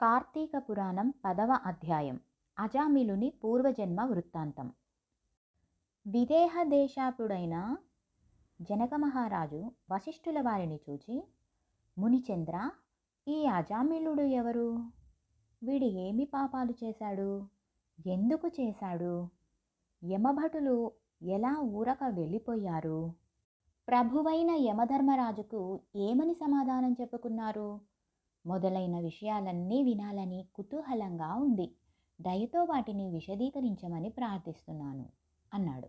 కార్తీక పురాణం పదవ అధ్యాయం. అజామిలుని పూర్వజన్మ వృత్తాంతం. విదేహ దేశాపుడైన జనక మహారాజు వశిష్ఠుల వారిని చూచి మునిచంద్ర ఈ అజామిలుడు ఎవరు? వీడు ఏమి పాపాలు చేశాడు? ఎందుకు చేశాడు? యమభటులు ఎలా ఊరక వెళ్ళిపోయారు? ప్రభువైన యమధర్మరాజుకు ఏమని సమాధానం చెప్పుకున్నారు? మొదలైన విషయాలన్నీ వినాలని కుతూహలంగా ఉంది. దయతో వాటిని విశదీకరించమని ప్రార్థిస్తున్నాను అన్నాడు.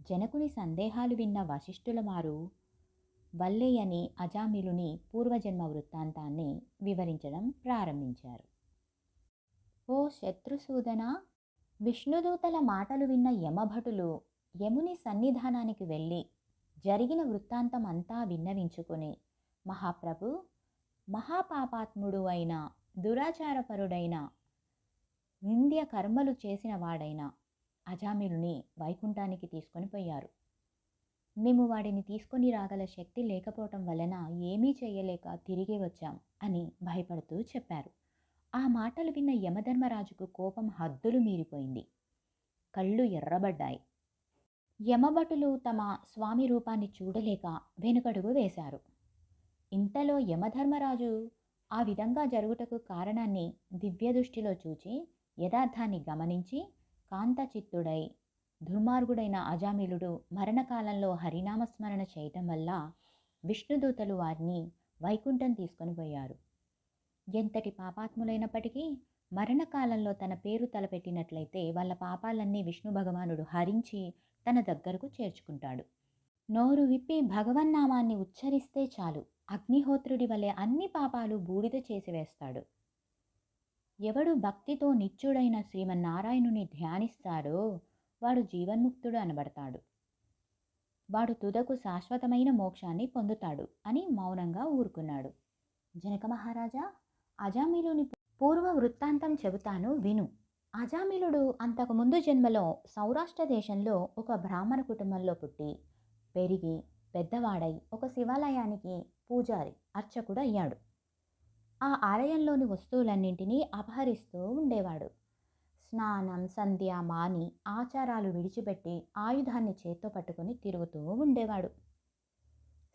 జనకుని సందేహాలు విన్న వశిష్ఠుల వారు వల్లేయని అజామిలుని పూర్వజన్మ వృత్తాంతాన్ని వివరించడం ప్రారంభించారు. ఓ శత్రుసూదన విష్ణుదూతల మాటలు విన్న యమభటులు యముని సన్నిధానానికి వెళ్ళి జరిగిన వృత్తాంతం అంతా విన్నవించుకుని మహాప్రభు మహాపాపాత్ముడు అయిన దురాచారపరుడైన నింద్య కర్మలు చేసిన వాడైన అజామిలుని వైకుంఠానికి తీసుకొని పోయారు. మేము వాడిని తీసుకొని రాగల శక్తి లేకపోవటం వలన ఏమీ చేయలేక తిరిగి వచ్చాం అని భయపడుతూ చెప్పారు. ఆ మాటలు విన్న యమధర్మరాజుకు కోపం హద్దులు మీరిపోయింది. కళ్ళు ఎర్రబడ్డాయి. యమభటులు తమ స్వామి రూపాన్ని చూడలేక వెనుకడుగు వేశారు. ఇంతలో యమధర్మరాజు ఆ విధంగా జరుగుటకు కారణాన్ని దివ్యదృష్టిలో చూచి యథార్థాన్ని గమనించి కాంతచిత్తుడై దుర్మార్గుడైన అజామిలుడు మరణకాలంలో హరినామస్మరణ చేయటం వల్ల విష్ణుదూతలు వారిని వైకుంఠం తీసుకొని పోయారు. ఎంతటి పాపాత్ములైనప్పటికీ మరణకాలంలో తన పేరు తలపెట్టినట్లయితే వాళ్ళ పాపాలన్నీ విష్ణు భగవానుడు హరించి తన దగ్గరకు చేర్చుకుంటాడు. నోరు విప్పి భగవన్నామాన్ని ఉచ్చరిస్తే చాలు. అగ్నిహోత్రుడి వలె అన్ని పాపాలు బూడిద చేసివేస్తాడు ఎవడు భక్తితో నిత్యుడైన శ్రీమన్నారాయణుని ధ్యానిస్తాడో వాడు జీవన్ముక్తుడు అనబడతాడు. వాడు తుదకు శాశ్వతమైన మోక్షాన్ని పొందుతాడు అని మౌనంగా ఊరుకున్నాడు. జనక మహారాజా అజామిలుని పూర్వ వృత్తాంతం చెబుతాను విను. అజామిలుడు అంతకుముందు జన్మలో సౌరాష్ట్ర దేశంలో ఒక బ్రాహ్మణ కుటుంబంలో పుట్టి పెరిగి పెద్దవాడై ఒక శివాలయానికి పూజారి అర్చకుడు అయ్యాడు. ఆ ఆలయంలోని వస్తువులన్నింటినీ అపహరిస్తూ ఉండేవాడు. స్నానం సంధ్య మాని ఆచారాలు విడిచిపెట్టి ఆయుధాన్ని చేత్తో పట్టుకొని తిరుగుతూ ఉండేవాడు.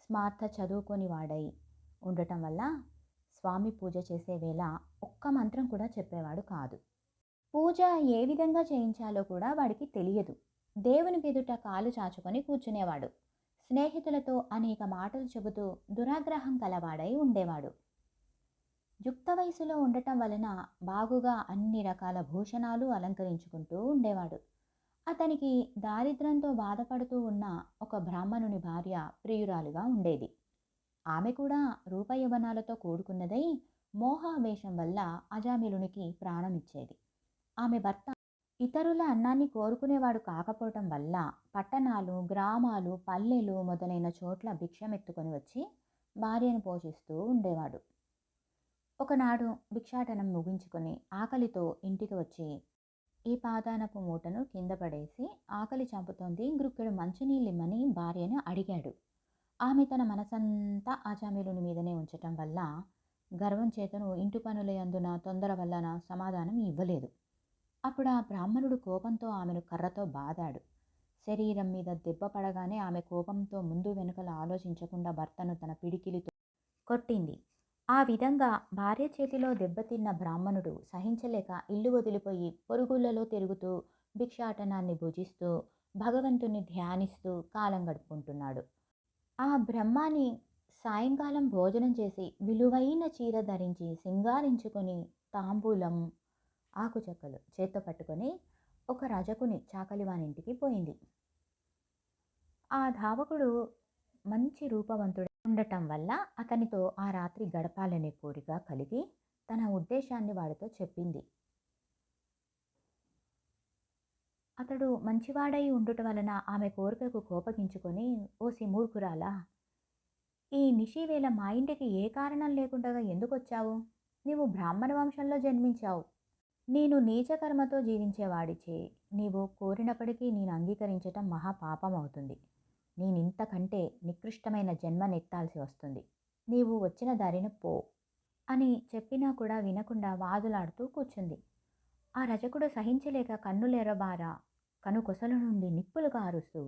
స్మార్థ చదువుకొని వాడై ఉండటం వల్ల స్వామి పూజ చేసే వేళ ఒక్క మంత్రం కూడా చెప్పేవాడు కాదు. పూజ ఏ విధంగా చేయించాలో కూడా వాడికి తెలియదు. దేవుని ఎదుట కాలు చాచుకొని కూర్చునేవాడు. స్నేహితులతో అనేక మాటలు చెబుతూ దురాగ్రహం కలవాడై ఉండేవాడు. యుక్త వయసులో ఉండటం వలన బాగుగా అన్ని రకాల భూషణాలు అలంకరించుకుంటూ ఉండేవాడు. అతనికి దారిద్రంతో బాధపడుతూ ఉన్న ఒక బ్రాహ్మణుని భార్య ప్రియురాలుగా ఉండేది. ఆమె కూడా రూపయవనాలతో కూడుకున్నదై మోహావేశం వల్ల అజామిలునికి ప్రాణమిచ్చేది. ఆమె భర్త ఇతరుల అన్నాన్ని కోరుకునేవాడు కాకపోవటం వల్ల పట్టణాలు గ్రామాలు పల్లెలు మొదలైన చోట్ల భిక్షమెత్తుకొని వచ్చి భార్యను పోషిస్తూ ఉండేవాడు. ఒకనాడు భిక్షాటనం ముగించుకొని ఆకలితో ఇంటికి వచ్చి ఈ పాదానపు మూటను కింద పడేసి ఆకలి చంపుతోంది గ్రుక్కెడు మంచినీళ్ళిమ్మని భార్యను అడిగాడు. ఆమె తన మనసంతా ఆచామిలుని మీదనే ఉంచటం వల్ల గర్వం చేతను ఇంటి పనుల అందున తొందర వల్లన సమాధానం ఇవ్వలేదు. అప్పుడు ఆ బ్రాహ్మణుడు కోపంతో ఆమెను కర్రతో బాదాడు. శరీరం మీద దెబ్బ పడగానే ఆమె కోపంతో ముందు వెనుకల ఆలోచించకుండా భర్తను తన పిడికిలితో కొట్టింది. ఆ విధంగా భార్య చేతిలో దెబ్బతిన్న బ్రాహ్మణుడు సహించలేక ఇల్లు వదిలిపోయి పొరుగులలో తిరుగుతూ భిక్షాటనాన్ని భుజిస్తూ భగవంతుని ధ్యానిస్తూ కాలం గడుపుకుంటున్నాడు. ఆ బ్రహ్మాని సాయంకాలం భోజనం చేసి విలువైన చీర ధరించి సింగారించుకొని తాంబూలం ఆకుచెక్కలు చేత్తో పట్టుకొని ఒక రజకుని చాకలివానింటికి పోయింది. ఆ ధావకుడు మంచి రూపవంతుడు ఉండటం వల్ల అతనితో ఆ రాత్రి గడపాలనే కోరిక కలిగి తన ఉద్దేశాన్ని వాడితో చెప్పింది. అతడు మంచివాడై ఉండుట వలన ఆమె కోరికకు కోపగించుకొని ఓ సిమూర్ఖురాలా ఈ నిషివేళ మా ఇంటికి ఏ కారణం లేకుండా ఎందుకు వచ్చావు నీవు బ్రాహ్మణ వంశంలో జన్మించావు. నేను నీచకర్మతో జీవించేవాడిచే. నీవు కోరినప్పటికీ నేను అంగీకరించటం మహాపాపం అవుతుంది. నేనింతకంటే నికృష్టమైన జన్మనెత్తాల్సి వస్తుంది. నీవు వచ్చిన దారిన పో అని చెప్పినా కూడా వినకుండా వాదులాడుతూ కూర్చుంది. ఆ రజకుడు సహించలేక కన్నులెరబారా కనుకొసల నుండి నిప్పులు కారుస్తూ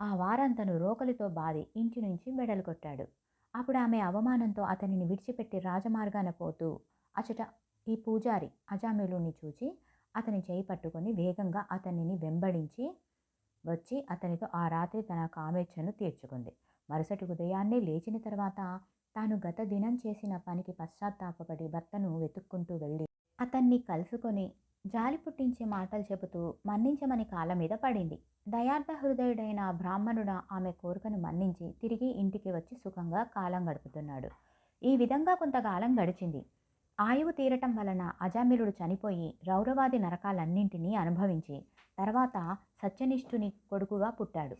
ఆ వారంతను రోకలితో బాది ఇంటి నుంచి బెడలు కొట్టాడు. అప్పుడు ఆమె అవమానంతో అతనిని విడిచిపెట్టి రాజమార్గాన పోతూ అచట ఈ పూజారి అజామిలుని చూచి అతని చేయి పట్టుకొని వేగంగా అతనిని వెంబడించి వచ్చి అతనితో ఆ రాత్రి తన కామేచ్ఛను తీర్చుకుంది. మరుసటి ఉదయాన్నే లేచిన తర్వాత తాను గత దినం చేసిన పనికి పశ్చాత్తాపపడి భర్తను వెతుక్కుంటూ వెళ్ళి అతన్ని కలుసుకొని జాలి పుట్టించే మాటలు చెబుతూ మన్నించమని కాళ్ళ మీద పడింది. దయార్థ హృదయుడైన బ్రాహ్మణుడు ఆమె కోరికను మన్నించి తిరిగి ఇంటికి వచ్చి సుఖంగా కాలం గడుపుతున్నాడు. ఈ విధంగా కొంతకాలం గడిచింది. ఆయువు తీరటం వలన అజామిలుడు చనిపోయి రౌరవాది నరకాలన్నింటినీ అనుభవించి తర్వాత సత్యనిష్ఠుని కొడుకుగా పుట్టాడు.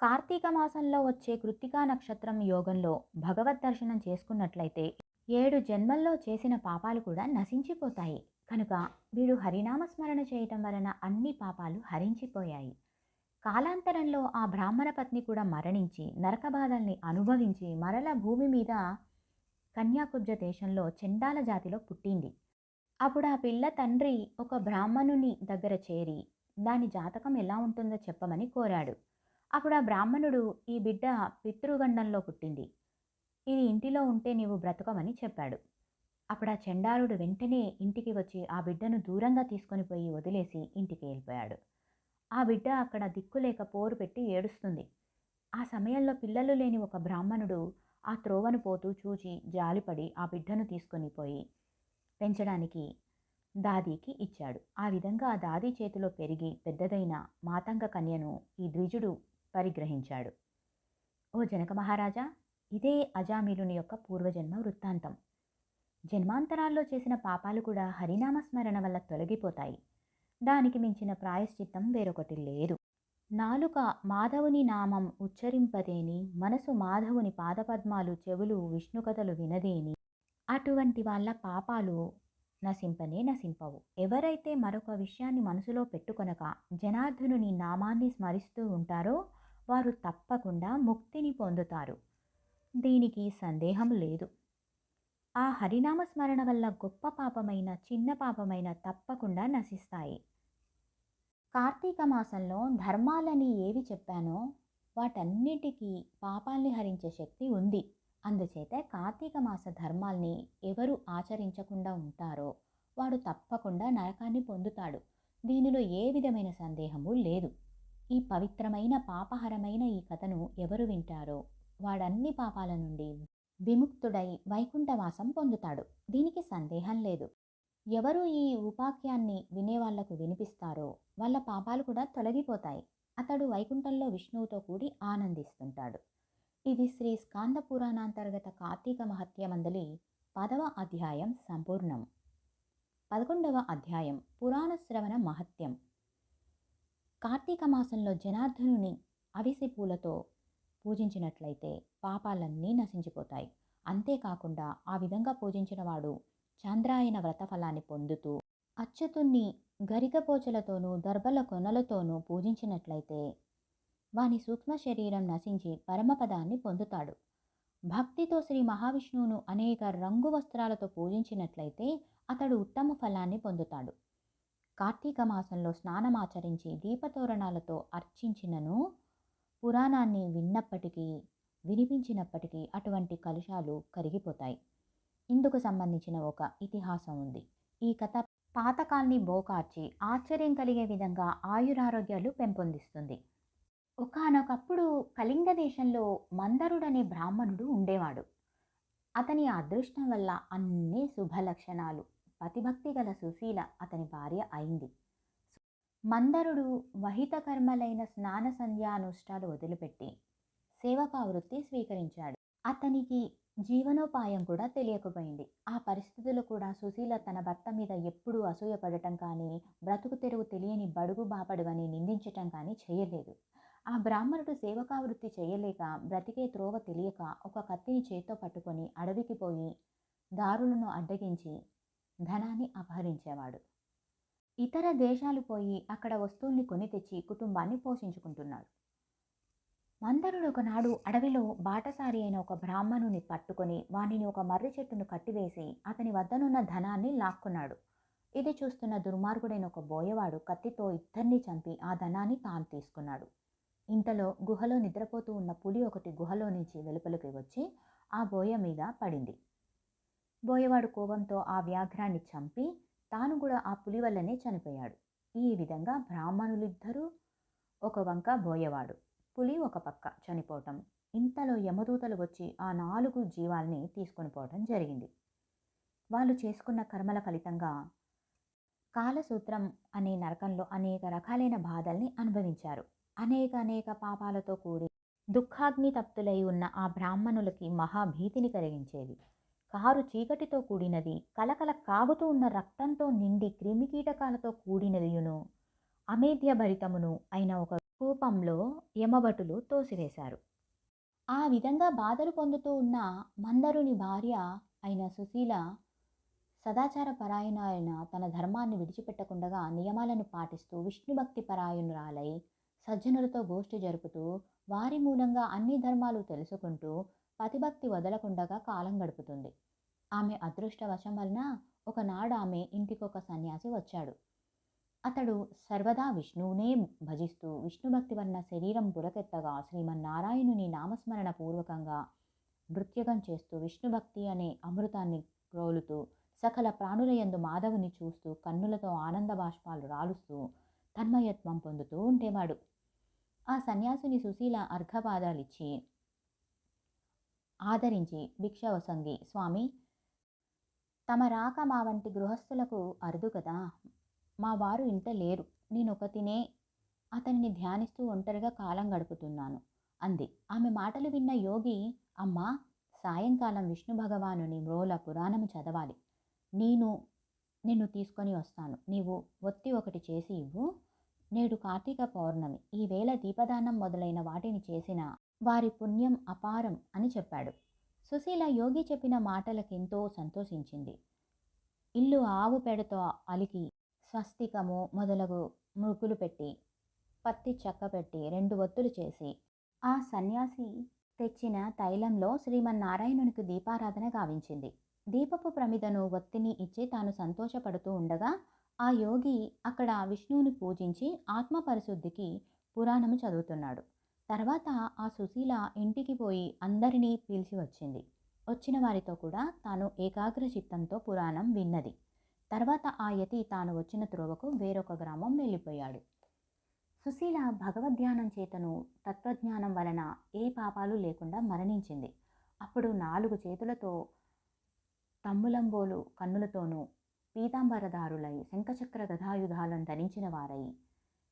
కార్తీక మాసంలో వచ్చే కృత్తికా నక్షత్రం యోగంలో భగవద్ దర్శనం చేసుకున్నట్లయితే ఏడు జన్మల్లో చేసిన పాపాలు కూడా నశించిపోతాయి. కనుక వీడు హరినామస్మరణ చేయటం వలన అన్ని పాపాలు హరించిపోయాయి. కాలాంతరంలో ఆ బ్రాహ్మణ పత్ని కూడా మరణించి నరకబాధల్ని అనుభవించి మరల భూమి మీద కన్యాకుబ్జ దేశంలో చెండాల జాతిలో పుట్టింది. అప్పుడు ఆ పిల్ల తండ్రి ఒక బ్రాహ్మణుని దగ్గర చేరి దాని జాతకం ఎలా ఉంటుందో చెప్పమని కోరాడు. అప్పుడు ఆ బ్రాహ్మణుడు ఈ బిడ్డ పితృగండంలో పుట్టింది. ఇది ఇంటిలో ఉంటే నీవు బ్రతకమని చెప్పాడు. అప్పుడు ఆ చెండాలుడు వెంటనే ఇంటికి వచ్చి ఆ బిడ్డను దూరంగా తీసుకొని పోయి వదిలేసి ఇంటికి వెళ్ళిపోయాడు. ఆ బిడ్డ అక్కడ దిక్కులేక పోరు పెట్టి ఏడుస్తుంది. ఆ సమయంలో పిల్లలు లేని ఒక బ్రాహ్మణుడు ఆ త్రోవను పోతూ చూచి జాలిపడి ఆ బిడ్డను తీసుకొని పోయి పెంచడానికి దాదీకి ఇచ్చాడు. ఆ విధంగా ఆ దాదీ చేతిలో పెరిగి పెద్దదైన మాతంగ కన్యను ఈ ద్విజుడు పరిగ్రహించాడు. ఓ జనక మహారాజా ఇదే అజామిలుని యొక్క పూర్వజన్మ వృత్తాంతం. జన్మాంతరాల్లో చేసిన పాపాలు కూడా హరినామస్మరణ వల్ల తొలగిపోతాయి. దానికి మించిన ప్రాయశ్చిత్తం వేరొకటి లేదు. నాలుక మాధవుని నామం ఉచ్చరింపదేని మనసు మాధవుని పాదపద్మాలు చెవులు విష్ణు కథలు వినదేని అటువంటి వాళ్ళ పాపాలు నశింపనే నశింపవు. ఎవరైతే మరొక విషయాన్ని మనసులో పెట్టుకొనక జనార్దనుని నామాన్ని స్మరిస్తూ ఉంటారో వారు తప్పకుండా ముక్తిని పొందుతారు. దీనికి సందేహం లేదు. ఆ హరినామ స్మరణ వల్ల గొప్ప పాపమైన చిన్న పాపమైన తప్పకుండా నశిస్తాయి. కార్తీక మాసంలో ధర్మాలని ఏవి చెప్పానో వాటన్నిటికీ పాపాల్ని హరించే శక్తి ఉంది. అందుచేత కార్తీక మాస ధర్మాల్ని ఎవరు ఆచరించకుండా ఉంటారో వాడు తప్పకుండా నరకాన్ని పొందుతాడు. దీనిలో ఏ విధమైన సందేహము లేదు. ఈ పవిత్రమైన పాపహరమైన ఈ కథను ఎవరు వింటారో వాడన్ని పాపాల నుండి విముక్తుడై వైకుంఠవాసం పొందుతాడు. దీనికి సందేహం లేదు. ఎవరు ఈ ఉపాఖ్యాన్ని వినేవాళ్ళకు వినిపిస్తారో వాళ్ళ పాపాలు కూడా తొలగిపోతాయి. అతడు వైకుంఠంలో విష్ణువుతో కూడి ఆనందిస్తుంటాడు. ఇది శ్రీ స్కాంద పురాణాంతర్గత కార్తీక మహత్యమందలి పదవ అధ్యాయం సంపూర్ణం. పదకొండవ అధ్యాయం పురాణ శ్రవణ మహత్యం. కార్తీక మాసంలో జనార్దనుని అవిసి పూలతో పూజించినట్లయితే పాపాలన్నీ నశించిపోతాయి. అంతేకాకుండా ఆ విధంగా పూజించిన వాడు చంద్రాయన వ్రతఫలాన్ని పొందుతూ అచ్యుతుణ్ణి గరికపోచలతోనూ దర్భల కొనలతోనూ పూజించినట్లయితే వాని సూక్ష్మ శరీరం నశించి పరమపదాన్ని పొందుతాడు. భక్తితో శ్రీ మహావిష్ణువును అనేక రంగు వస్త్రాలతో పూజించినట్లయితే అతడు ఉత్తమ ఫలాన్ని పొందుతాడు. కార్తీక మాసంలో స్నానమాచరించి దీపతోరణాలతో అర్చించినను పురాణాన్ని విన్నప్పటికీ వినిపించినప్పటికీ అటువంటి కలుషాలు కరిగిపోతాయి. ఇందుకు సంబంధించిన ఒక ఇతిహాసం ఉంది. ఈ కథ పాతకాల్ని బోకార్చి ఆశ్చర్యం కలిగే విధంగా ఆయురారోగ్యాలు పెంపొందిస్తుంది. ఒకానొకప్పుడు కళింగ దేశంలో మందరుడనే బ్రాహ్మణుడు ఉండేవాడు. అతని అదృష్టం వల్ల అన్ని శుభలక్షణాలు పతిభక్తి గల సుశీల అతని భార్య అయింది. మందరుడు వహితకర్మలైన స్నాన సంధ్యానుష్ఠాలు వదిలిపెట్టి సేవకా వృత్తి స్వీకరించాడు. అతనికి జీవనోపాయం కూడా తెలియకపోయింది. ఆ పరిస్థితులు కూడా సుశీల తన భర్త మీద ఎప్పుడూ అసూయపడటం కానీ బ్రతుకు తెరువు తెలియని బడుగు బాపడువని నిందించటం కానీ చేయలేదు. ఆ బ్రాహ్మణుడు సేవకావృత్తి చేయలేక బ్రతికే త్రోవ తెలియక ఒక కత్తిని చేత్తో పట్టుకొని అడవికి పోయి దారులను అడ్డగించి ధనాన్ని అపహరించేవాడు. ఇతర దేశాలు పోయి అక్కడ వస్తువుల్ని కొని తెచ్చి కుటుంబాన్ని పోషించుకుంటున్నాడు. మందరుడు ఒకనాడు అడవిలో బాటసారి అయిన ఒక బ్రాహ్మణుని పట్టుకొని వానిని ఒక మర్రి చెట్టును కట్టివేసి అతని వద్దనున్న ధనాన్ని లాక్కున్నాడు. ఇది చూస్తున్న దుర్మార్గుడైన ఒక బోయవాడు కత్తితో ఇద్దరిని చంపి ఆ ధనాన్ని తాను తీసుకున్నాడు. ఇంతలో గుహలో నిద్రపోతూ ఉన్న పులి ఒకటి గుహలో నుంచి వెలుపలికి వచ్చి ఆ బోయ మీద పడింది. బోయవాడు కోపంతో ఆ వ్యాఘ్రాన్ని చంపి తాను కూడా ఆ పులి వల్లనే చనిపోయాడు. ఈ విధంగా బ్రాహ్మణులిద్దరూ ఒక వంక బోయవాడు. పులి ఒక పక్క చనిపోవటం ఇంతలో యమదూతలు వచ్చి ఆ నాలుగు జీవాల్ని తీసుకొని పోవటం జరిగింది. వాళ్ళు చేసుకున్న కర్మల ఫలితంగా కాలసూత్రం అనే నరకంలో అనేక రకాలైన బాధల్ని అనుభవించారు. అనేక అనేక పాపాలతో కూడి దుఃఖాగ్ని తప్తులై ఉన్న ఆ బ్రాహ్మణులకి మహాభీతిని కలిగించేది కారు చీకటితో కూడినది కలకల కాగుతూ ఉన్న రక్తంతో నిండి క్రిమికీటకాలతో కూడినదియును అమేధ్యభరితమును అయిన ఒక కూపంలో యమభటులు తోసివేశారు. ఆ విధంగా బాధలు పొందుతూ ఉన్న మందరుని భార్య అయిన సుశీల సదాచార పరాయణ అయిన తన ధర్మాన్ని విడిచిపెట్టకుండా నియమాలను పాటిస్తూ విష్ణుభక్తి పరాయణురాలై సజ్జనులతో గోష్ఠి జరుపుతూ వారి మూలంగా అన్ని ధర్మాలు తెలుసుకుంటూ పతిభక్తి వదలకుండగా కాలం గడుపుతుంది. ఆమె అదృష్టవశం వలన ఒకనాడు ఆమె ఇంటికొక సన్యాసి వచ్చాడు. అతడు సర్వదా విష్ణువునే భజిస్తూ విష్ణుభక్తి వలన శరీరం బురకెత్తగా శ్రీమన్నారాయణుని నామస్మరణ పూర్వకంగా నృత్యగం చేస్తూ విష్ణుభక్తి అనే అమృతాన్ని రోలుతూ సకల ప్రాణులయందు మాధవుని చూస్తూ కన్నులతో ఆనంద బాష్పాలు రాలుస్తూ తన్మయత్వం పొందుతూ ఉండేవాడు. ఆ సన్యాసిని సుశీల అర్ఘపాదాలిచ్చి ఆదరించి భిక్షవసంగి స్వామి తమ రాక మా వంటి గృహస్థులకు అరుదు కదా? మా వారు ఇంట లేరు. నేనొకతినే అతనిని ధ్యానిస్తూ ఒంటరిగా కాలం గడుపుతున్నాను అంది. ఆమె మాటలు విన్న యోగి అమ్మా సాయంకాలం విష్ణు భగవానుని మ్రోల పురాణము చదవాలి. నేను నిన్ను తీసుకొని వస్తాను. నీవు ఒత్తి ఒకటి చేసి ఇవ్వు. నేడు కార్తీక పౌర్ణమి. ఈవేళ దీపదానం మొదలైన వాటిని చేసిన వారి పుణ్యం అపారం అని చెప్పాడు. సుశీల యోగి చెప్పిన మాటలకెంతో సంతోషించింది. ఇల్లు ఆవు పేడతో అలికి స్వస్తికము మొదలగు మృగులు పెట్టి పత్తి చెక్క పెట్టి రెండు ఒత్తులు చేసి ఆ సన్యాసి తెచ్చిన తైలంలో శ్రీమన్నారాయణునికి దీపారాధన గావించింది. దీపపు ప్రమిదను ఒత్తిని ఇచ్చి తాను సంతోషపడుతూ ఉండగా ఆ యోగి అక్కడ విష్ణువుని పూజించి ఆత్మ పరిశుద్ధికి పురాణము చదువుతున్నాడు. తర్వాత ఆ సుశీల ఇంటికి పోయి అందరినీ పిలిచి వచ్చింది. వచ్చిన వారితో కూడా తాను ఏకాగ్ర చిత్తంతో పురాణం విన్నది. తర్వాత ఆ యతి తాను వచ్చిన త్రోవకు వేరొక గ్రామం వెళ్ళిపోయాడు. సుశీల భగవద్ధ్యానం చేతను తత్వజ్ఞానం వలన ఏ పాపాలు లేకుండా మరణించింది. అప్పుడు నాలుగు చేతులతో తమ్ములంబోలు కన్నులతోనూ పీతాంబరదారులై శంఖచక్ర గదాయుధాలను ధరించిన వారై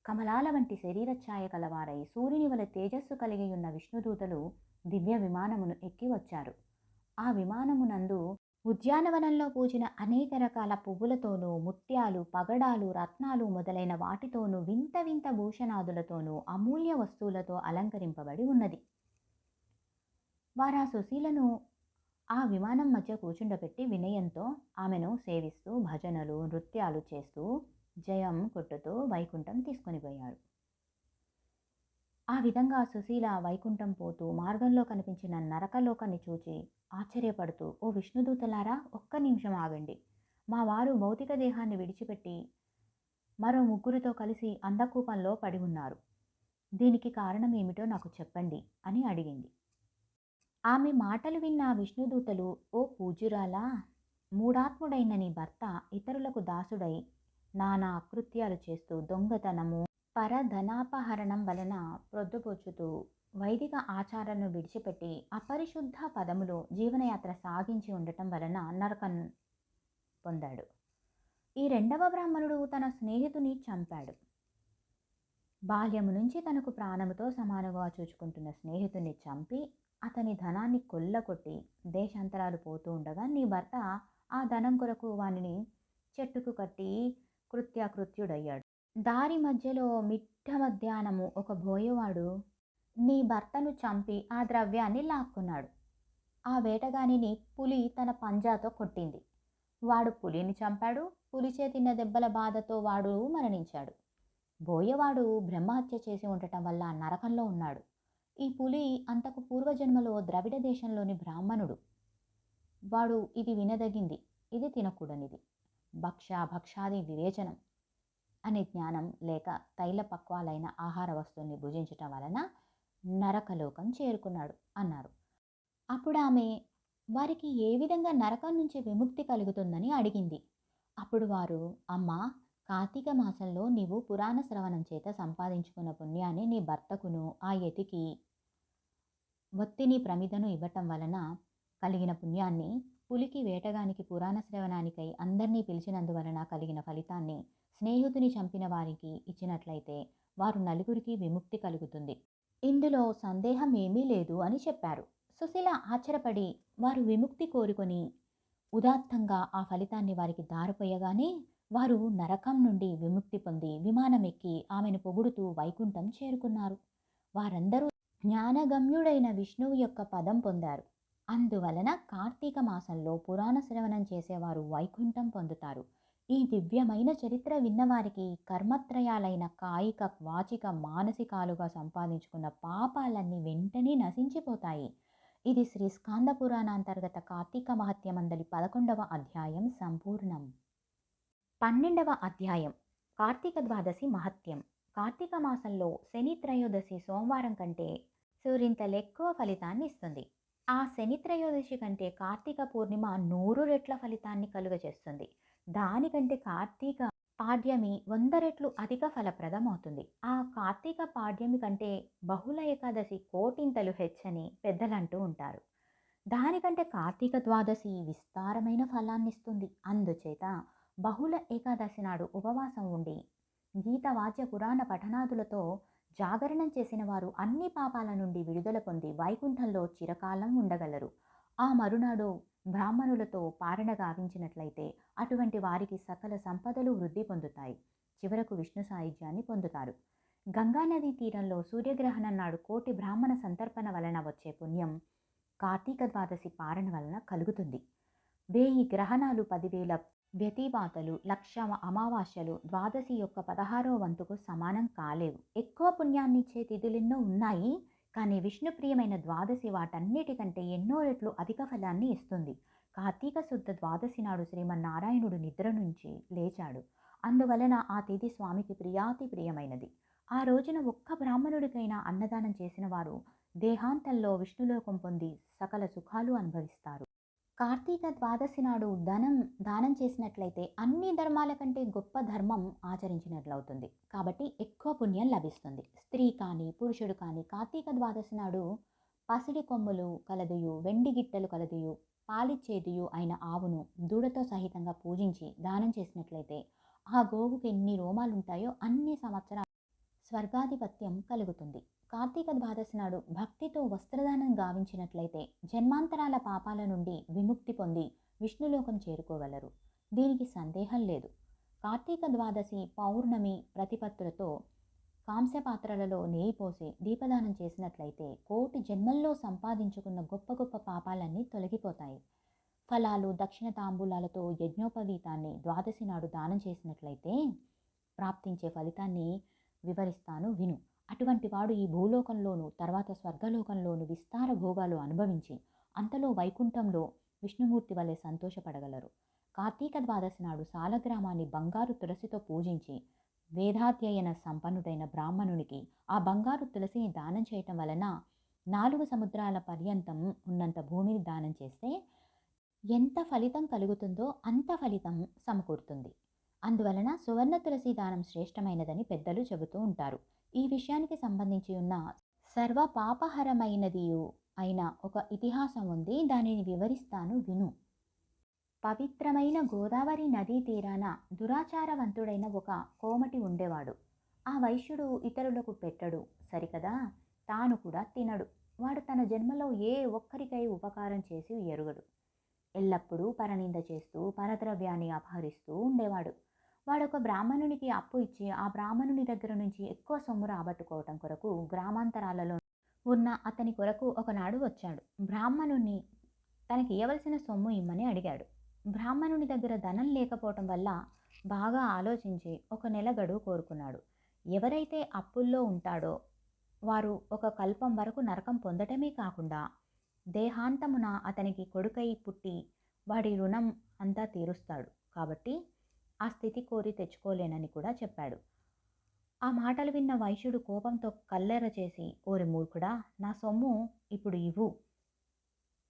కమలాల వంటి శరీరఛాయ కలవారై సూర్యుని వల తేజస్సు కలిగి ఉన్న విష్ణుదూతలు దివ్య విమానమును ఎక్కి వచ్చారు. ఆ విమానమునందు ఉద్యానవనంలో పూచిన అనేక రకాల పువ్వులతోనూ ముత్యాలు పగడాలు రత్నాలు మొదలైన వాటితోనూ వింత వింత భూషణాదులతోనూ అమూల్య వస్తువులతో అలంకరింపబడి ఉన్నది. వారా సుశీలను ఆ విమానం మధ్య కూర్చుండబెట్టి వినయంతో ఆమెను సేవిస్తూ భజనలు నృత్యాలు చేస్తూ జయం కొట్టుతూ వైకుంఠం తీసుకొని పోయారు ఆ విధంగా సుశీల వైకుంఠం పోతూ మార్గంలో కనిపించిన నరకలోకాన్ని చూచి ఆశ్చర్యపడుతూ ఓ విష్ణుదూతలారా ఒక్క నిమిషం ఆగండి. మా వారు భౌతిక దేహాన్ని విడిచిపెట్టి మరో ముగ్గురితో కలిసి అందకూపంలో పడి ఉన్నారు. దీనికి కారణం ఏమిటో నాకు చెప్పండి అని అడిగింది. ఆమె మాటలు విన్న విష్ణుదూతలు ఓ పూజ్యురాలా మూడాత్ముడైన నీ భర్త ఇతరులకు దాసుడై నానా అకృత్యాలు చేస్తూ దొంగతనము పరధనాపహరణం వలన ప్రొద్దుపొచ్చుతూ వైదిక ఆచారాలను విడిచిపెట్టి అపరిశుద్ధ పదములో జీవనయాత్ర సాగించి ఉండటం వలన నరకం పొందాడు. ఈ రెండవ బ్రాహ్మణుడు తన స్నేహితుని చంపాడు. బాల్యము నుంచి తనకు ప్రాణముతో సమానంగా చూచుకుంటున్న స్నేహితుని చంపి అతని ధనాన్ని కొల్లగొట్టి దేశాంతరాలు పోతూ ఉండగా నీ భర్త ఆ ధనం కొరకు వానిని చెట్టుకు కట్టి కృత్యాకృత్యుడయ్యాడు. దారి మధ్యలో మిట్ట మధ్యాహ్నము ఒక బోయవాడు నీ భర్తను చంపి ఆ ద్రవ్యాన్ని లాక్కున్నాడు. ఆ వేటగానిని పులి తన పంజాతో కొట్టింది. వాడు పులిని చంపాడు పులిచే తిన్న దెబ్బల బాధతో వాడు మరణించాడు. బోయవాడు బ్రహ్మహత్య చేసి ఉండటం వల్ల నరకంలో ఉన్నాడు. ఈ పులి అంతకు పూర్వజన్మలో ద్రవిడ దేశంలోని బ్రాహ్మణుడు. వాడు ఇది వినదగింది ఇది తినకూడనిది. భక్ష భక్షాది వివేచనం. అనే జ్ఞానం లేక తైల పక్వాలైన ఆహార వస్తువుని భుజించటం వలన నరకలోకం చేరుకున్నాడు అన్నారు. అప్పుడు ఆమె వారికి ఏ విధంగా నరకం నుంచి విముక్తి కలుగుతుందని అడిగింది. అప్పుడు వారు అమ్మా కార్తీక మాసంలో నీవు పురాణ శ్రవణం చేత సంపాదించుకున్న పుణ్యాన్ని నీ భర్తకును ఆ యతికి ఒత్తిని ప్రమిదను ఇవ్వటం వలన కలిగిన పుణ్యాన్ని పులికి వేటగానికి పురాణ శ్రవణానికై అందరినీ పిలిచినందువలన కలిగిన ఫలితాన్ని స్నేహితుని చంపిన వారికి ఇచ్చినట్లయితే వారు నలుగురికి విముక్తి కలుగుతుంది. ఇందులో సందేహం ఏమీ లేదు అని చెప్పారు. సుశీల ఆశ్చర్యపడి వారు విముక్తి కోరుకొని ఉదాత్తంగా ఆ ఫలితాన్ని వారికి దారిపోయగానే వారు నరకం నుండి విముక్తి పొంది విమానం ఎక్కి ఆమెను పొగుడుతూ వైకుంఠం చేరుకున్నారు. వారందరూ జ్ఞానగమ్యుడైన విష్ణువు యొక్క పదం పొందారు. అందువలన కార్తీక మాసంలో పురాణ శ్రవణం చేసేవారు వైకుంఠం పొందుతారు. ఈ దివ్యమైన చరిత్ర విన్నవారికి కర్మత్రయాలైన కాయిక వాచిక మానసికాలుగా సంపాదించుకున్న పాపాలన్నీ వెంటనే నశించిపోతాయి. ఇది శ్రీ స్కాంద పురాణాంతర్గత కార్తీక మహత్యమందలి పదకొండవ అధ్యాయం సంపూర్ణం. పన్నెండవ అధ్యాయం. కార్తీక ద్వాదశి మహత్యం. కార్తీక మాసంలో శని త్రయోదశి సోమవారం కంటే సూర్యంతలెక్కువ ఫలితాన్ని ఇస్తుంది. ఆ శని త్రయోదశి కంటే కార్తీక పూర్ణిమ నూరు రెట్ల ఫలితాన్ని కలుగజేస్తుంది. దానికంటే కార్తీక పాడ్యమి వంద రెట్లు అధిక ఫలప్రదం అవుతుంది ఆ కార్తీక పాడ్యమి కంటే బహుళ ఏకాదశి కోటింతలు హెచ్చని పెద్దలంటూ ఉంటారు. దానికంటే కార్తీక ద్వాదశి విస్తారమైన ఫలాన్నిస్తుంది. అందుచేత బహుళ ఏకాదశి నాడు ఉపవాసం ఉండి గీత వాద్య పురాణ పఠనాదులతో జాగరణం చేసిన వారు అన్ని పాపాల నుండి విడుదల పొంది వైకుంఠంలో చిరకాలం ఉండగలరు. ఆ మరునాడు బ్రాహ్మణులతో పారణ గావించినట్లయితే అటువంటి వారికి సకల సంపదలు వృద్ధి పొందుతాయి. చివరకు విష్ణు సాయుధ్యాన్ని పొందుతారు. గంగానదీ తీరంలో సూర్యగ్రహణం నాడు కోటి బ్రాహ్మణ సంతర్పణ వలన వచ్చే పుణ్యం కార్తీక ద్వాదశి పారణ వలన కలుగుతుంది. వేయి గ్రహణాలు పదివేల వ్యతిపాతలు లక్ష అమావాస్యలు ద్వాదశి యొక్క పదహారో వంతుకు సమానం కాలేవు. ఎక్కువ పుణ్యాన్నిచ్చే తిథులెన్నో ఉన్నాయి. కానీ విష్ణుప్రియమైన ద్వాదశి వాటన్నిటికంటే ఎన్నో రెట్లు అధిక ఫలాన్ని ఇస్తుంది. కార్తీక శుద్ధ ద్వాదశి నాడు శ్రీమన్నారాయణుడు నిద్ర నుంచి లేచాడు. అందువలన ఆ తేదీ స్వామికి ప్రియాతి ప్రియమైనది. ఆ రోజున ఒక్క బ్రాహ్మణుడికైనా అన్నదానం చేసిన వారు దేహాంతంలో విష్ణులోకం పొంది సకల సుఖాలు అనుభవిస్తారు. కార్తీక ద్వాదశి నాడు ధనం దానం చేసినట్లయితే అన్ని ధర్మాల కంటే గొప్ప ధర్మం ఆచరించినట్లవుతుంది. కాబట్టి ఎక్కువ పుణ్యం లభిస్తుంది. స్త్రీ కానీ పురుషుడు కానీ కార్తీక ద్వాదశి నాడు పసిడి కొమ్ములు కలదుయు వెండి గిట్టలు కలదుయు పాలిచ్చేదియు అయిన ఆవును దూడతో సహితంగా పూజించి దానం చేసినట్లయితే ఆ గోవుకి ఎన్ని రోమాలుంటాయో అన్ని సంవత్సరాలు స్వర్గాధిపత్యం కలుగుతుంది. కార్తీక ద్వాదశి నాడు భక్తితో వస్త్రదానం గావించినట్లయితే జన్మాంతరాల పాపాల నుండి విముక్తి పొంది విష్ణులోకం చేరుకోగలరు. దీనికి సందేహం లేదు. కార్తీక ద్వాదశి పౌర్ణమి ప్రతిపత్తులతో కాంస్యపాత్రలలో నెయ్యి పోసి దీపదానం చేసినట్లయితే కోటి జన్మల్లో సంపాదించుకున్న గొప్ప గొప్ప పాపాలన్నీ తొలగిపోతాయి. ఫలాలు దక్షిణ తాంబూలాలతో యజ్ఞోపవీతాన్ని ద్వాదశి నాడు దానం చేసినట్లయితే ప్రాప్తించే ఫలితాన్ని వివరిస్తాను విను. అటువంటి వాడు ఈ భూలోకంలోను తర్వాత స్వర్గలోకంలోను విస్తార భోగాలు అనుభవించి అంతలో వైకుంఠంలో విష్ణుమూర్తి వలె సంతోషపడగలరు. కార్తీక ద్వాదశి నాడు సాలగ్రామాన్ని బంగారు తులసితో పూజించి వేదాధ్యయన సంపన్నుడైన బ్రాహ్మణునికి ఆ బంగారు తులసిని దానం చేయటం వలన నాలుగు సముద్రాల పర్యంతం ఉన్నంత భూమిని దానం చేస్తే ఎంత ఫలితం కలుగుతుందో అంత ఫలితం సమకూరుతుంది. అందువలన సువర్ణ తులసి దానం శ్రేష్టమైనదని పెద్దలు చెబుతూ ఉంటారు. ఈ విషయానికి సంబంధించి ఉన్న సర్వ పాపహరమైనదియు అయిన ఒక ఇతిహాసం ఉంది. దానిని వివరిస్తాను విను. పవిత్రమైన గోదావరి నదీ తీరాన దురాచారవంతుడైన ఒక కోమటి ఉండేవాడు. ఆ వైశ్యుడు ఇతరులకు పెట్టడు. సరికదా? తాను కూడా తినడు. వాడు తన జన్మలో ఏ ఒక్కరికై ఉపకారం చేసి ఎరుగడు. ఎల్లప్పుడూ పరనింద చేస్తూ పరద్రవ్యాన్ని అపహరిస్తూ ఉండేవాడు. వాడొక బ్రాహ్మణునికి అప్పు ఇచ్చి ఆ బ్రాహ్మణుని దగ్గర నుంచి ఎక్కువ సొమ్ము రాబట్టుకోవటం కొరకు గ్రామాంతరాలలో ఉన్న అతని కొరకు ఒకనాడు వచ్చాడు. బ్రాహ్మణుని తనకి ఇవ్వవలసిన సొమ్ము ఇమ్మని అడిగాడు. బ్రాహ్మణుని దగ్గర ధనం లేకపోవటం వల్ల బాగా ఆలోచించి ఒక నెల గడువు కోరుకున్నాడు. ఎవరైతే అప్పుల్లో ఉంటాడో వారు ఒక కల్పం వరకు నరకం పొందటమే కాకుండా దేహాంతమున అతనికి కొడుకై పుట్టి వాడి రుణం అంతా తీరుస్తాడు. కాబట్టి ఆ స్థితి కోరి తెచ్చుకోలేనని కూడా చెప్పాడు. ఆ మాటలు విన్న వైశ్యుడు కోపంతో కల్లెర చేసి ఓరి మూర్ఖుడా నా సొమ్ము ఇప్పుడు ఇవ్వు.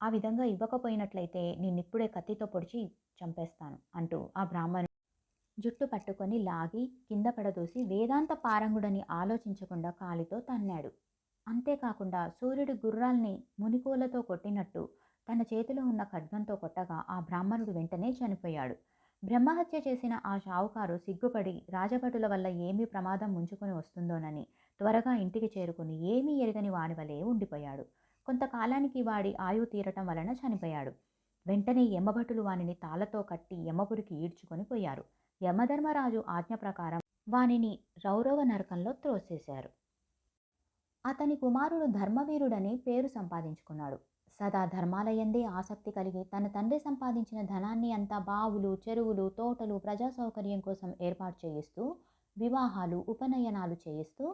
ఆ విధంగా ఇవ్వకపోయినట్లయితే నిన్నిప్పుడే కత్తితో పొడిచి చంపేస్తాను అంటూ ఆ బ్రాహ్మణుడు జుట్టు పట్టుకొని లాగి కింద పడదోసి వేదాంత పారంగుడని ఆలోచించకుండా కాలితో తన్నాడు. అంతేకాకుండా సూర్యుడి గుర్రాల్ని మునికోలతో కొట్టినట్టు తన చేతిలో ఉన్న ఖడ్గంతో కొట్టగా ఆ బ్రాహ్మణుడు వెంటనే చనిపోయాడు. బ్రహ్మహత్య చేసిన ఆ షావుకారు సిగ్గుపడి రాజభటుల వల్ల ఏమీ ప్రమాదం ముంచుకొని వస్తుందోనని త్వరగా ఇంటికి చేరుకుని ఏమీ ఎరగని వాడి వలె ఉండిపోయాడు. కొంతకాలానికి వాడి ఆయువు తీరటం వలన చనిపోయాడు. వెంటనే యమభటులు వానిని తాళతో కట్టి యమపురికి ఈడ్చుకొని పోయారు. యమధర్మరాజు ఆజ్ఞ ప్రకారం వానిని రౌరవ నరకంలో త్రోసేశారు. అతని కుమారుడు ధర్మవీరుడని పేరు సంపాదించుకున్నాడు. సదా ధర్మాలయందే ఆసక్తి కలిగి తన తండ్రి సంపాదించిన ధనాన్ని అంతా బావులు చెరువులు తోటలు ప్రజా సౌకర్యం కోసం ఏర్పాటు చేయిస్తూ వివాహాలు ఉపనయనాలు చేయిస్తూ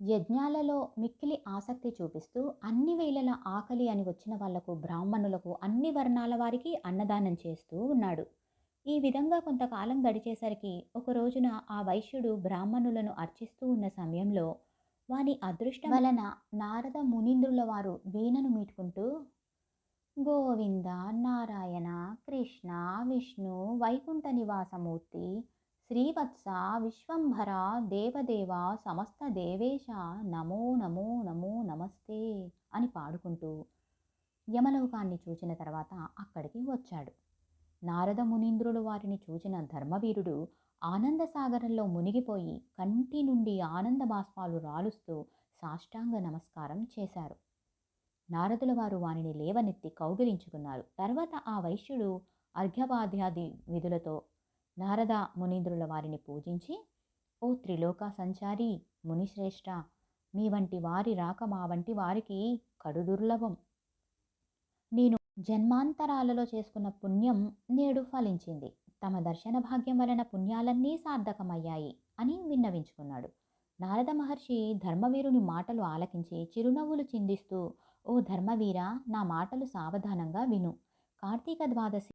యజ్ఞాలలో మిక్కిలి ఆసక్తి చూపిస్తూ అన్ని వేళల ఆకలి అని వచ్చిన వాళ్ళకు బ్రాహ్మణులకు అన్ని వర్ణాల వారికి అన్నదానం చేస్తూ ఉన్నాడు. ఈ విధంగా కొంతకాలం గడిచేసరికి ఒక రోజున ఆ వైశ్యుడు బ్రాహ్మణులను అర్చిస్తూ ఉన్న సమయంలో వాని అదృష్టం వలన నారద మునీంద్రుల వారు వీణను మీటుకుంటూ గోవింద నారాయణ కృష్ణ విష్ణు వైకుంఠ నివాసమూర్తి శ్రీవత్స విశ్వంభర దేవదేవ సమస్త దేవేశ నమో నమో నమో నమస్తే అని పాడుకుంటూ యమలోకాన్ని చూచిన తర్వాత అక్కడికి వచ్చాడు. నారద మునీంద్రులు వారిని చూచిన ధర్మవీరుడు ఆనందసాగరంలో మునిగిపోయి కంటి నుండి ఆనంద బాష్పాలు రాలుస్తూ సాష్టాంగ నమస్కారం చేశారు. నారదుల వారు వానిని లేవనెత్తి కౌగిలించుకున్నారు. తర్వాత ఆ వైశ్యుడు అర్ఘ్యపాధ్యాది విధులతో నారద మునీంద్రుల వారిని పూజించి ఓ త్రిలోక సంచారి మునిశ్రేష్ఠ మీ వంటి వారి రాక మా వంటి వారికి కడు దుర్లభం. నేను జన్మాంతరాలలో చేసుకున్న పుణ్యం నేడు ఫలించింది. తమ దర్శన భాగ్యం వలన పుణ్యాలన్నీ సార్థకమయ్యాయి అని విన్నవించుకున్నాడు. నారద మహర్షి ధర్మవీరుని మాటలు ఆలకించి చిరునవ్వులు చిందిస్తూ ఓ ధర్మవీర నా మాటలు సావధానంగా విను. కార్తీక ద్వాదశి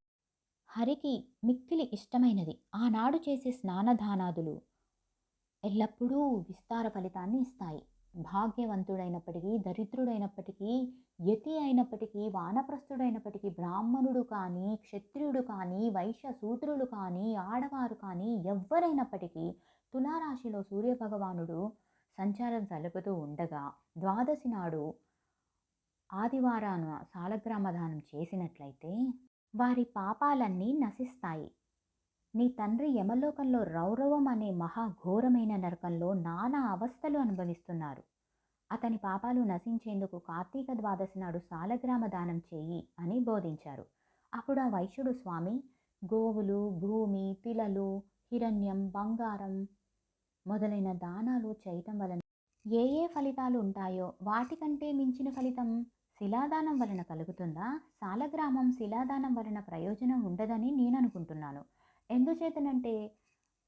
హరికి మిక్కిలి ఇష్టమైనది. ఆనాడు చేసే స్నానదానాదులు ఎల్లప్పుడూ విస్తార ఫలితాన్ని ఇస్తాయి. భాగ్యవంతుడైనప్పటికీ దరిద్రుడైనప్పటికీ యతి అయినప్పటికీ వానప్రస్థుడైనప్పటికీ బ్రాహ్మణుడు కానీ క్షత్రియుడు కానీ వైశ్య సూత్రుడు కానీ ఆడవారు కానీ ఎవ్వరైనప్పటికీ తులారాశిలో సూర్యభగవానుడు సంచారం జలుపుతూ ఉండగా ద్వాదశి నాడు ఆదివారాన సాలగ్రామదానం చేసినట్లయితే వారి పాపాలన్నీ నశిస్తాయి. నీ తండ్రి యమలోకంలో రౌరవం అనే మహాఘోరమైన నరకంలో నానా అవస్థలు అనుభవిస్తున్నారు. అతని పాపాలు నశించేందుకు కార్తీక ద్వాదశి నాడు సాలగ్రామ దానం చేయి అని బోధించారు. అప్పుడు ఆ వైశ్యుడు స్వామి గోవులు భూమి పిలలు హిరణ్యం బంగారం మొదలైన దానాలు చేయటం వలన ఏ ఏ ఫలితాలు ఉంటాయో వాటికంటే మించిన ఫలితం శిలాదానం వలన కలుగుతుందా? సాలగ్రామం శిలాదానం వలన ప్రయోజనం ఉండదని నేను అనుకుంటున్నాను ఎందుచేతనంటే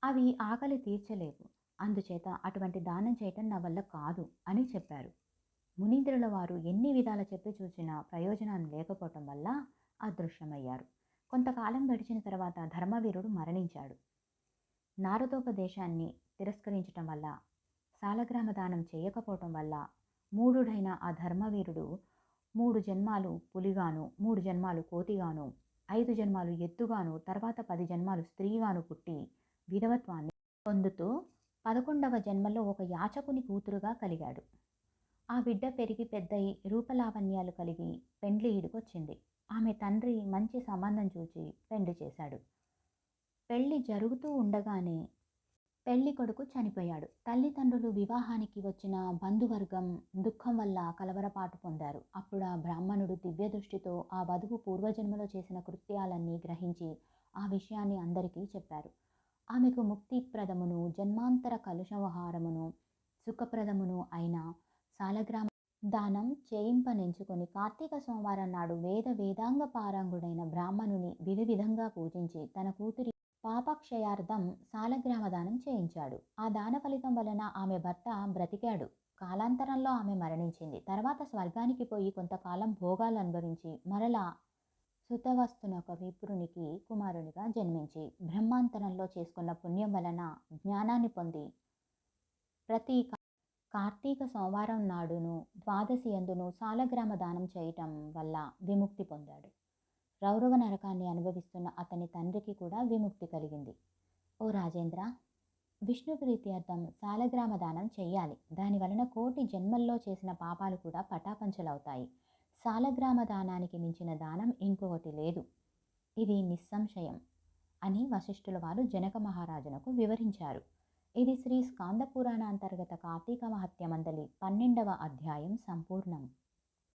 అవి ఆకలి తీర్చలేవు. అందుచేత అటువంటి దానం చేయటం నా వల్ల కాదు అని చెప్పారు. మునీంద్రుల వారు ఎన్ని విధాల చెప్పి చూసినా ప్రయోజనం లేకపోవటం వల్ల అదృశ్యమయ్యారు. కొంతకాలం గడిచిన తర్వాత ధర్మవీరుడు మరణించాడు. నారదోపదేశాన్ని తిరస్కరించటం వల్ల సాలగ్రామ దానం చేయకపోవటం వల్ల మూడుడైన ఆ ధర్మవీరుడు మూడు జన్మాలు పులిగాను మూడు జన్మాలు కోతిగాను ఐదు జన్మాలు ఎత్తుగాను తర్వాత పది జన్మాలు స్త్రీగాను పుట్టి విధవత్వాన్ని పొందుతూ పదకొండవ జన్మలో ఒక యాచకుని కూతురుగా కలిగాడు. ఆ బిడ్డ పెరిగి పెద్దయి రూపలావణ్యాలు కలిగి పెండ్లి ఈడుకొచ్చింది. ఆమె తండ్రి మంచి సంబంధం చూచి పెండ్లి చేశాడు. పెళ్ళి జరుగుతూ ఉండగానే పెళ్ళి కొడుకు చనిపోయాడు. తల్లిదండ్రులు వివాహానికి వచ్చిన బంధువర్గం దుఃఖం వల్ల కలవరపాటు పొందారు. అప్పుడు ఆ బ్రాహ్మణుడు దివ్య దృష్టితో ఆ వధువు పూర్వజన్మలో చేసిన కృత్యాలన్నీ గ్రహించి ఆ విషయాన్ని అందరికీ చెప్పారు. ఆమెకు ముక్తిప్రదమును జన్మాంతర కలుషవహారమును సుఖప్రదమును అయిన సాలగ్రామ దానం చేయింపనెంచుకొని కార్తీక సోమవారం నాడు వేద వేదాంగ పారంగుడైన బ్రాహ్మణుని విధి విధంగా పూజించి తన కూతురి పాపక్షయార్థం సాలగ్రామ దానం చేయించాడు. ఆ దాన ఫలితం వలన ఆమె భర్త బ్రతికాడు. కాలాంతరంలో ఆమె మరణించింది. తర్వాత స్వర్గానికి పోయి కొంతకాలం భోగాలు అనుభవించి మరలా సుతవస్తునొక విప్రునికి కుమారునిగా జన్మించి బ్రహ్మాంతరంలో చేసుకున్న పుణ్యం వలన జ్ఞానాన్ని పొంది ప్రతి కార్తీక సోమవారం నాడును ద్వాదశి అందును సాలగ్రామ దానం చేయటం వల్ల విముక్తి పొందాడు. రౌరవ నరకాన్ని అనుభవిస్తున్న అతని తండ్రికి కూడా విముక్తి కలిగింది. ఓ రాజేంద్ర విష్ణు ప్రీత్యర్థం సాలగ్రామ దానం చెయ్యాలి. దాని వలన కోటి జన్మల్లో చేసిన పాపాలు కూడా పటాపంచలవుతాయి. సాలగ్రామ దానానికి మించిన దానం ఇంకొకటి లేదు. ఇది నిస్సంశయం అని వశిష్ఠుల వారు జనక మహారాజునకు వివరించారు. ఇది శ్రీ స్కాంద పురాణ అంతర్గత కార్తీక మహత్యమందలి పన్నెండవ అధ్యాయం సంపూర్ణం.